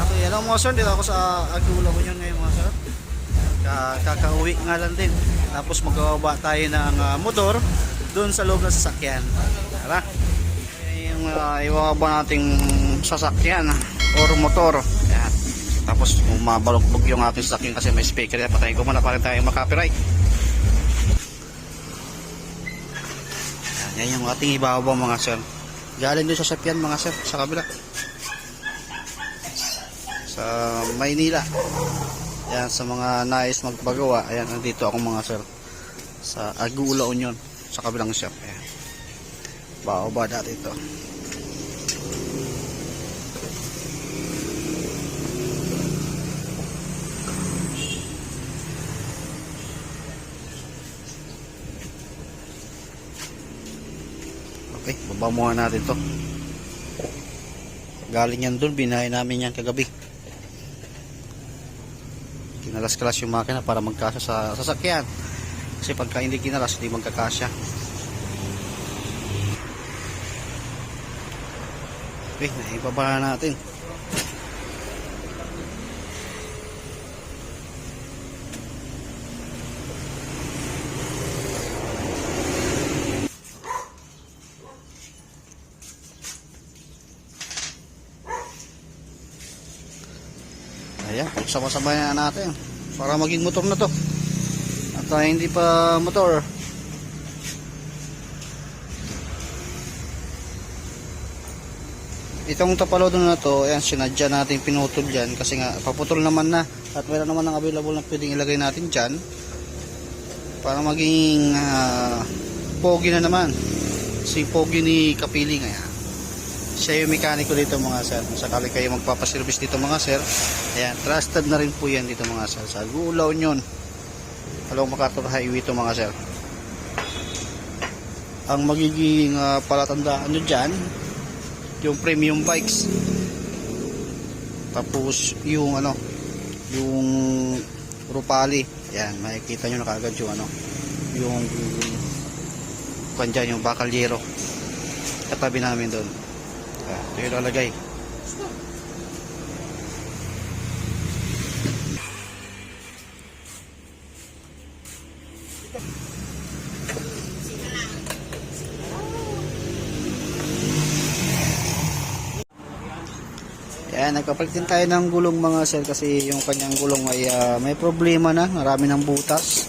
Okay, hello mga sir, dito ako sa Agula ko ngayon mga sir. Ka- kakauwi nga lang din. Tapos magbababa tayo ng ah, motor doon sa loob ng sasakyan. Tara. Yan Yung uh, ibababa nating sasakyan ah, or motor. Yan. Tapos kung mabalugbog yung ating sasakyan kasi may speaker yan, patayin ko muna para tayo makapiright. Yan, yan yung ating ibababa mga sir. Galing doon sa sasakyan mga sir, sa kabila sa Maynila. Yan, sa mga nais magpagawa, ayan, nandito ako mga sir. Sa Agula Union, sa kabilang shop. Ayan. Baoba dati ito. Okay, baba muna natin to. Galing yan dun, binahay namin yan kagabi. Kinalas-kalas yung makina para magkasya sa sasakyan. Kasi pagka hindi kinalas, hindi magkakasya. Okay, naibaba na natin. Ayan, sama-sama na natin. Para maging motor na to. At ah, hindi pa motor. Itong tapalodo na to, ayan, sinadya natin pinutol dyan kasi nga paputol naman na at meron naman ng available na pwedeng ilagay natin dyan para maging ah, pogi na naman si pogi ni Kapiling ayan siya yung mekaniko dito mga sir. Kung sakali kayo magpapaservice dito mga sir, ayan, trusted na rin po yan dito mga sir. Sa Gulaw Union. Along MacArthur Highway ito mga sir. Ang magiging ah, palatandaan nyo dyan, yung premium bikes. Tapos yung ano, yung Rupali. Ayan, makikita nyo na kaagad yung ano, yung kwan dyan, yung Bakalyero. Katabi namin doon. Ito yung lalagay. Yan, nagpapalit din tayo ng gulong mga sir kasi yung kanyang gulong ay ah, may problema na, marami ng butas.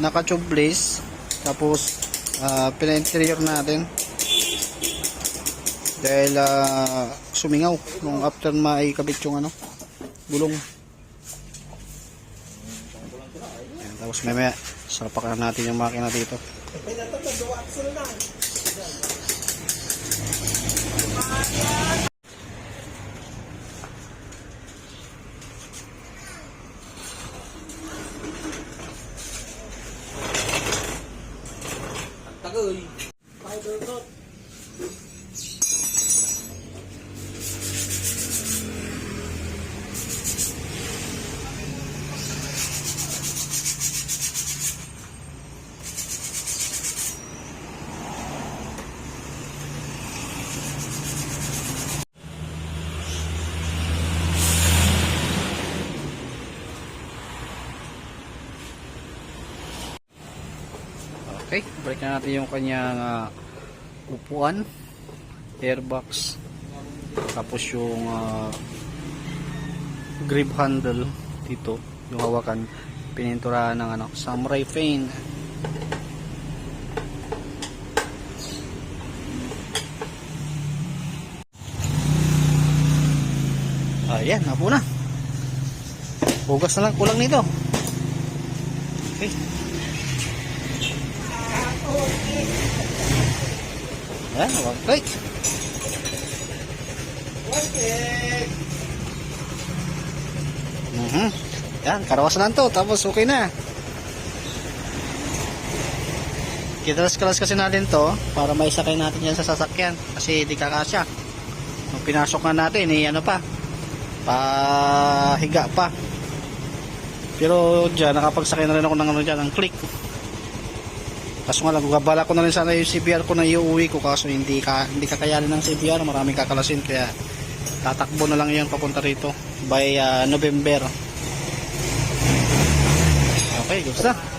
Naka-tubeless, tapos uh, pina-interior natin dahil ah, sumingaw nung after maikabit yung ano gulong. Ayan, tapos mamaya sapakan natin yung makina dito okay balik na natin yung kanyang ah, upuan airbox tapos yung ah, grip handle dito yung hawakan pininturahan ng ano samurai fane ayan napo na. Hugas na lang kulang nito. Okay Ayan, okay. Mhm. Yan, karawas na to. Tapos okay na. Kitalas-kalas kasi natin to para maisakay natin yan sa sasakyan kasi di kakasya. Nung pinasok na natin, eh, ano pa, pahiga pa. Pero dyan, nakapagsakay na rin ako ng ano dyan, ng click. Kaso nga lang, gabala ko na rin sana yung CBR ko na iuwi ko kaso hindi, ka, hindi kakayanin ng CBR. Maraming kakalasin kaya tatakbo na lang yan papunta rito by uh, November. Okay, gusto.